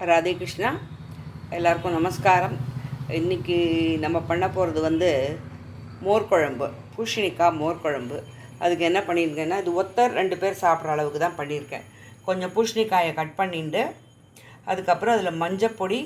ராதே கிருஷ்ணா எல்லாருக்கும் நமஸ்காரம். இன்றைக்கி நம்ம பண்ண போகிறது வந்து மோர் குழம்பு மோர்குழம்பு மோர் குழம்பு. அதுக்கு என்ன பண்ணியிருக்கேன்னா இது ஒத்தர் ரெண்டு பேர் சாப்பிட்ற அளவுக்கு தான் பண்ணியிருக்கேன். கொஞ்சம் பூஷணிக்காயை கட் பண்ணிட்டு அதுக்கப்புறம் அதில் மஞ்சப்பொடி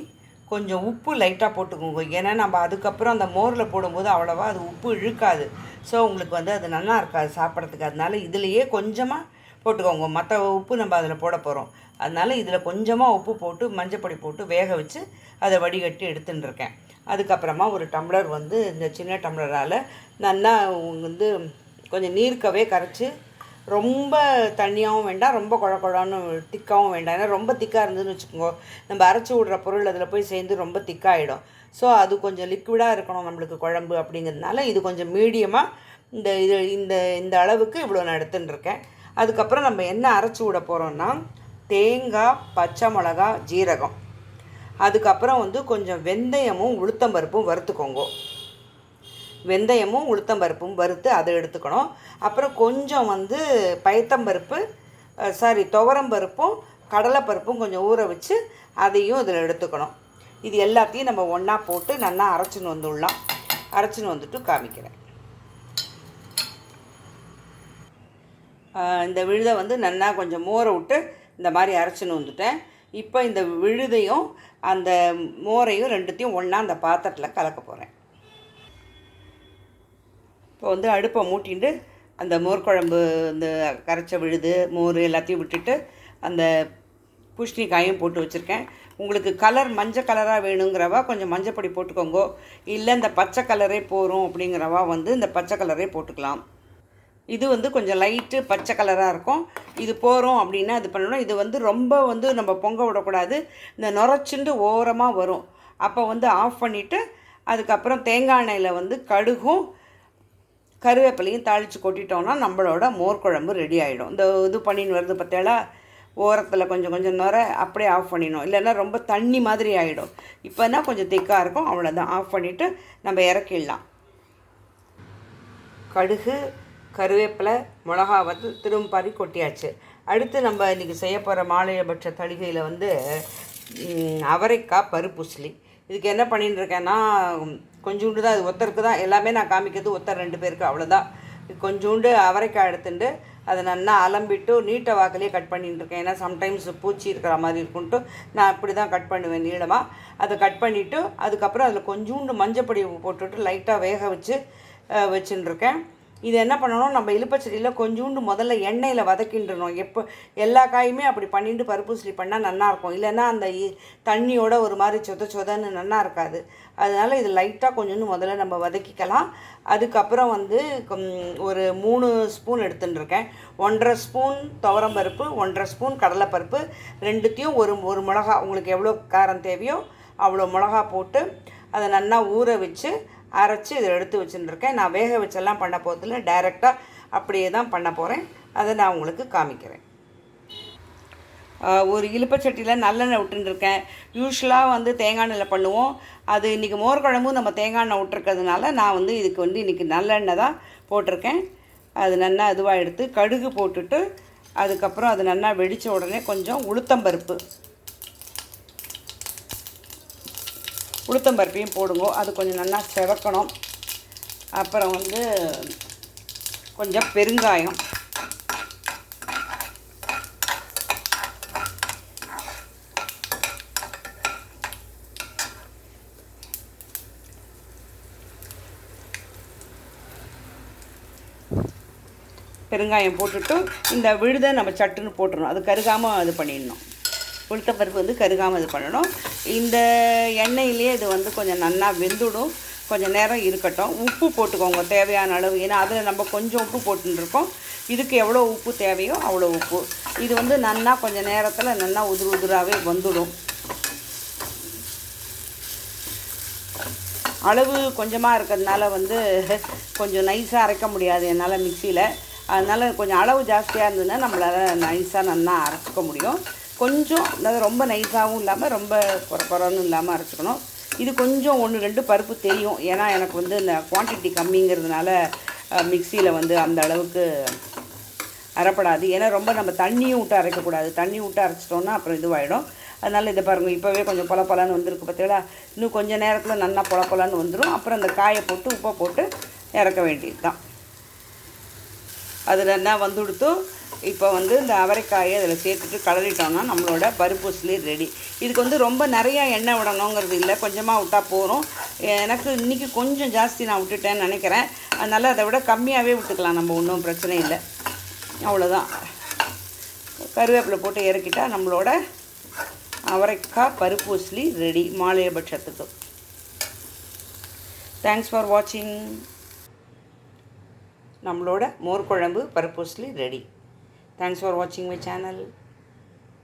கொஞ்சம் உப்பு லைட்டாக போட்டுக்கோங்க. ஏன்னா நம்ம அதுக்கப்புறம் அந்த மோரில் போடும்போது அவ்வளோவா அது உப்பு இழுக்காது. ஸோ உங்களுக்கு வந்து அது நல்லா இருக்காது சாப்பிட்றதுக்கு. அதனால இதுலேயே கொஞ்சமாக போட்டுக்கோங்க. மற்ற உப்பு நம்ம அதில் போட போகிறோம். அதனால் இதில் கொஞ்சமாக உப்பு போட்டு மஞ்சப்பொடி போட்டு வேக வச்சு அதை வடிகட்டி எடுத்துன்னு இருக்கேன் அதுக்கப்புறமா ஒரு டம்ளர் வந்து இந்த சின்ன டம்ளரால் நல்லா வந்து கொஞ்சம் நீர்க்கவே கரைச்சி ரொம்ப தண்ணியாகவும் வேண்டாம் ரொம்ப குழ குழான்னு திக்காகவும் வேண்டாம். ஏன்னா ரொம்ப திக்காக இருந்ததுன்னு வச்சுக்கோங்க. நம்ம அரைச்சி விடுற பொருள் அதில் போய் சேர்ந்து ரொம்ப திக்காகிடும் ஸோ அது கொஞ்சம் லிக்விடாக இருக்கணும் நம்மளுக்கு குழம்பு அப்படிங்கிறதுனால இது கொஞ்சம் மீடியமாக இந்த இது இந்த இந்த அளவுக்கு இவ்வளோ நான் எடுத்துன்னு இருக்கேன் அதுக்கப்புறம் நம்ம என்ன அரைச்சி விட போகிறோன்னா தேங்காய் பச்சை மிளகா ஜீரகம். அதுக்கப்புறம் வந்து கொஞ்சம் வெந்தயமும் உளுத்தம்பருப்பும் வறுத்துக்கோங்க. வெந்தயமும் உளுத்தம்பருப்பும் வறுத்து அதை எடுத்துக்கணும். அப்புறம் கொஞ்சம் வந்து பயத்தம்பருப்பு சாரி துவரம்பருப்பும் கடலைப்பருப்பும் கொஞ்சம் ஊற வச்சு அதையும் இதில் எடுத்துக்கணும். இது எல்லாத்தையும் நம்ம ஒன்றா போட்டு நல்லா அரைச்சின்னு வந்துடலாம் அரைச்சின்னு வந்துட்டு காமிக்கிறேன். இந்த விழுதை வந்து நல்லா கொஞ்சம் மோரை விட்டு இந்த மாதிரி அரைச்சின்னு வந்துட்டேன். இப்போ இந்த விழுதையும் அந்த மோரையும் ரெண்டுத்தையும் ஒன்றா அந்த பாத்திரத்தில் கலக்க போகிறேன் இப்போ வந்து அடுப்பை மூட்டிட்டு அந்த மோர் குழம்பு இந்த கரைச்ச விழுது மோர் எல்லாத்தையும் விட்டுட்டு அந்த பூஷ்ணிக்காயும் போட்டு வச்சுருக்கேன். உங்களுக்கு கலர் மஞ்சள் கலராக வேணுங்கிறவா கொஞ்சம் மஞ்சப்பொடி போட்டுக்கோங்க. இல்லை இந்த பச்சை கலரே போகிறோம் அப்படிங்கிறவா வந்து இந்த பச்சை கலரே போட்டுக்கலாம். இது வந்து கொஞ்சம் லைட்டு பச்சை கலராக இருக்கும். இது போகிறோம் அப்படின்னா இது பண்ணணும். இது வந்து ரொம்ப வந்து நம்ம பொங்க விடக்கூடாது. இந்த நுரைச்சிண்டு ஓரமாக வரும். அப்போ வந்து ஆஃப் பண்ணிவிட்டு அதுக்கப்புறம் தேங்காய் எண்ணெயில் வந்து கடுகும் கருவேப்பிலையும் தாளித்து கொட்டிட்டோம்னா நம்மளோட மோர் குழம்பு ரெடி ஆகிடும் இந்த இது பண்ணின்னு வருது பார்த்தேளா ஓரத்தில் கொஞ்சம் கொஞ்சம் நுர அப்படியே ஆஃப் பண்ணிடணும். இல்லைன்னா ரொம்ப தண்ணி மாதிரி ஆகிடும் இப்போனா கொஞ்சம் திக்காக இருக்கும். அவ்வளோதான் ஆஃப் பண்ணிவிட்டு நம்ம இறக்கிடலாம். கடுகு கருவேப்பிலை மிளகா வந்து திரும்ப பாரி கொட்டியாச்சு. அடுத்து நம்ம இன்றைக்கி செய்ய போகிற மாலையபட்ச தளிகையில் வந்து அவரைக்காய் பருப்புஸ்லி இதுக்கு என்ன பண்ணிட்டு இருக்கேன்னா கொஞ்சோண்டு தான் இது ஒத்தருக்கு தான் எல்லாமே நான் காமிக்கிறது ஒத்தர் ரெண்டு பேருக்கு அவ்வளோதான் கொஞ்சோண்டு அவரைக்காய் எடுத்துட்டு அதை நல்லா அலம்பிட்டு நீட்டை வாக்கிலே கட் பண்ணிட்டு இருக்கேன் ஏன்னா சம்டைம்ஸ் பூச்சி இருக்கிற மாதிரி இருக்குன்ட்டு நான் அப்படி தான் கட் பண்ணுவேன் நீளமாக அதை கட் பண்ணிவிட்டு அதுக்கப்புறம் அதில் கொஞ்சோண்டு மஞ்சப்பொடி போட்டுட்டு லைட்டாக வேக வச்சு வச்சுட்டுருக்கேன். இது என்ன பண்ணணும்? நம்ம இழுப்பச்செடியில் கொஞ்சோண்டு முதல்ல எண்ணெயில் வதக்கின்றணும். எப்போ எல்லா காயுமே அப்படி பண்ணிட்டு பருப்பு சிலி பண்ணால் நல்லாயிருக்கும் இல்லைன்னா அந்த இ- தண்ணியோட ஒரு மாதிரி சொத சொதன்னு நல்லா இருக்காது. அதனால் இது லைட்டாக கொஞ்சோண்டு முதல்ல நம்ம வதக்கிக்கலாம். அதுக்கப்புறம் வந்து ஒரு மூணு ஸ்பூன் எடுத்துட்டுருக்கேன். ஒன்றரை ஸ்பூன் துவரம்பருப்பு ஒன்றரை ஸ்பூன் கடலைப்பருப்பு ரெண்டுத்தையும் ஒரு ஒரு மிளகா உங்களுக்கு எவ்வளோ காரம் தேவையோ அவ்வளோ மிளகா போட்டு அதை நல்லா ஊற வச்சு அரைச்சி இதை எடுத்து வச்சுருக்கேன் நான் வேக வச்செல்லாம் பண்ண போகிறதில்ல டைரெக்டாக அப்படியே தான் பண்ண போகிறேன் அதை நான் உங்களுக்கு காமிக்கிறேன். ஒரு இழுப்பச்சட்டியில் நல்லெண்ணெய் விட்டுருக்கேன் யூஸ்வலாக வந்து தேங்காய் எண்ணெயில் பண்ணுவோம். அது இன்றைக்கி மோர் குழம்பும் நம்ம தேங்காய் எண்ணெய் விட்டுருக்கிறதுனால நான் வந்து இதுக்கு வந்து இன்றைக்கி நல்லெண்ணெய் தான் போட்டிருக்கேன். அது நல்லா இதுவாக எடுத்து கடுகு போட்டுட்டு அதுக்கப்புறம் அது நல்லா வெடித்த உடனே கொஞ்சம் உளுத்தம்பருப்பு உளுத்தம்பருப்பையும் போடுங்க. அது கொஞ்சம் நல்லா செவக்கணும். அப்புறம் வந்து கொஞ்சம் பெருங்காயம். பெருங்காயம் போட்டுட்டு இந்த விழுதை நம்ம சட்டுன்னு போட்டுடணும் அது கருகாமல் இது பண்ணிடணும். உளுத்தப்பருப்பு வந்து கருகாமல் இது பண்ணணும். இந்த எண்ணெயிலே இது வந்து கொஞ்சம் நல்லா வெந்துடும். கொஞ்சம் நேரம் இருக்கட்டும். உப்பு போட்டுக்கோங்க தேவையான அளவு. ஏன்னா அதில் நம்ம கொஞ்சம் உப்பு போட்டுருக்கோம். இதுக்கு எவ்வளோ உப்பு தேவையோ அவ்வளோ உப்பு. இது வந்து நல்லா கொஞ்சம் நேரத்தில் நல்லா உதிர் உதிராகவே வந்துடும். அளவு கொஞ்சமாக இருக்கிறதுனால வந்து கொஞ்சம் நைஸாக அரைக்க முடியாது என்னால் மிக்சியில் அதனால் கொஞ்சம் அளவு ஜாஸ்தியாக இருந்ததுன்னா நம்மளால் நைஸாக நல்லா அரைச்சிக்க முடியும். கொஞ்சம் அதாவது ரொம்ப நைஸாகவும் இல்லாமல் ரொம்ப குறை குறைன்னு இல்லாமல் அரைச்சிக்கணும். இது கொஞ்சம் ஒன்று ரெண்டு பருப்பு தெரியும். ஏன்னா எனக்கு வந்து இந்த குவான்டிட்டி கம்மிங்கிறதுனால மிக்சியில் வந்து அந்த அளவுக்கு அரைப்படாது. ஏன்னா ரொம்ப நம்ம தண்ணியும் விட்டு அரைக்கக்கூடாது. தண்ணி விட்டு அரைச்சிட்டோம்னா அப்புறம் இதுவாகிடும் அதனால் இதை பாருங்கள் இப்போவே கொஞ்சம் பொல பொலன்னு வந்திருக்கு பார்த்தீங்களா இன்னும் கொஞ்சம் நேரத்தில் நல்லா பொல பொலன்னு வந்துடும் அப்புறம் அந்த காயை போட்டு உப்பை போட்டு இறக்க வேண்டியது தான் அதில் என்ன வந்து கொடுத்து இப்போ வந்து இந்த அவரைக்காயை அதில் சேர்த்துட்டு கலரிட்டோம்னா நம்மளோட பருப்பு உசிலி ரெடி. இதுக்கு வந்து ரொம்ப நிறையா எண்ணெய் விடணுங்கிறது இல்லை. கொஞ்சமாக விட்டால் போகிறோம் எனக்கு இன்றைக்கி கொஞ்சம் ஜாஸ்தி நான் விட்டுட்டேன்னு நினைக்கிறேன். அதனால் அதை விட கம்மியாகவே விட்டுக்கலாம். நம்ம ஒன்றும் பிரச்சனை இல்லை. அவ்வளோதான். கருவேப்பிலை போட்டு இறக்கிட்டால் நம்மளோட அவரைக்காய் பருப்பு உசிலி ரெடி. மாலையபட்சத்துக்கு. தேங்க்ஸ் ஃபார் வாட்சிங் நம்மளோட மோர் குழம்பு பருப்பு உசிலி ரெடி. தேங்க்ஸ் ஃபார் வாட்சிங் மை சேனல்